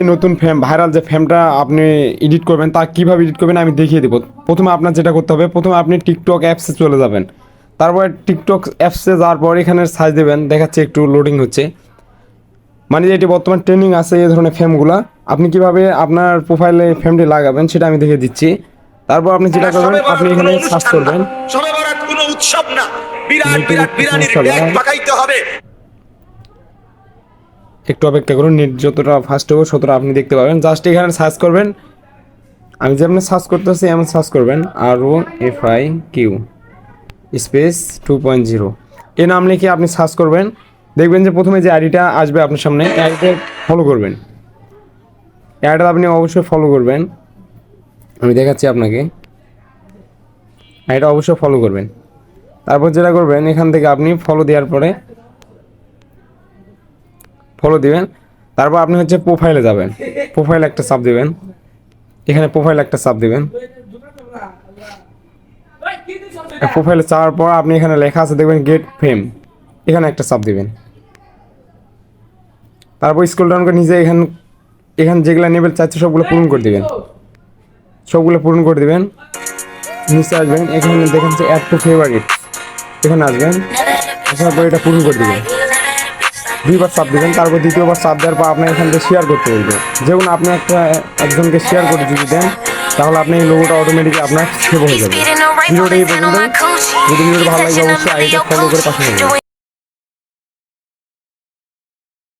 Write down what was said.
নতুন frame viral যে ফ্রেমটা আপনি এডিট করবেন তা কীভাবে এডিট করবেন আমি দেখিয়ে দেবো। প্রথমে আপনার যেটা করতে হবে প্রথমে আপনি টিকটক অ্যাপসে চলে যাবেন। তারপরে টিকটক অ্যাপসে যাওয়ার পর এখানে সার্চ দেবেন দেখাচ্ছে একটু লোডিং হচ্ছে। মানে এটি বর্তমান ট্রেনিং আছে এই ধরনের ফ্রেমগুলো আপনি কীভাবে আপনার প্রোফাইলে ফ্রেমটি লাগাবেন সেটা আমি দেখিয়ে দিচ্ছি। তারপর আপনি যেটা করবেন আপনি এখানে সার্চ করবেন। উৎসব না। বিরাট বিরাট বিরানির ব্যাগ পাকাইতে হবে। একটু অপেক্ষা করুন নেট যতটা ফাস্ট হবে ততটা আপনি দেখতে পাবেন। জাস্ট এখানে সার্চ করবেন। আমি যেমন সার্চ করতেছি, এমন সার্চ করবেন। আর O F I Q space two point zero এ নাম লিখে আপনি সার্চ করবেন। দেখবেন যে প্রথমে যে আইডিটা আসবে আপনার সামনে আইডিটা ফলো করবেন। অ্যাডটা আপনি অবশ্যই ফলো করবেন। আমি দেখাচ্ছি আপনাকে। আইডিটা অবশ্যই ফলো করবেন। তারপর যেটা করবেন, এখান থেকে আপনি ফলো দেওয়ার পরে ফলো দিবেন। তারপর আপনি হচ্ছে প্রোফাইলে যাবেন। প্রোফাইল একটা চাপ দিবেন। এখানে প্রোফাইল একটা চাপ দিবেন। প্রোফাইলে চাওয়ার পর আপনি এখানে লেখা আছে, দেখবেন গেট ফেম এখানে একটা চাপ দিবেন। তারপর স্কুল ডাউন করে নিজে এখান, এখানে যেগুলো নেবেন চাচ্ছে সবগুলো পূরণ করে দিবেন। সবগুলো পূরণ করে দিবেন। নিচে আসবেন। এখানে দেখেন যে অ্যাড টু ফেভারিট এখানে আসবেন। আসার পর এটা পূরণ করে দিবেন। দুইবার চাপ দিবেন তারপর দ্বিতীয়বার চাপ দেওয়ার পর আপনার এখান থেকে শেয়ার করতে হইবে যেমন আপনি একটা একজনকে শেয়ার করে যদি দেন তাহলে আপনি এই লোগোটা অটোমেটিক আপনার সেভ হয়ে যাবে। ভিডিওটা এই পর্যন্ত যদি ভিডিওটা ভালো লাগে অবশ্যই আইডিয়া ফলো করে পাশে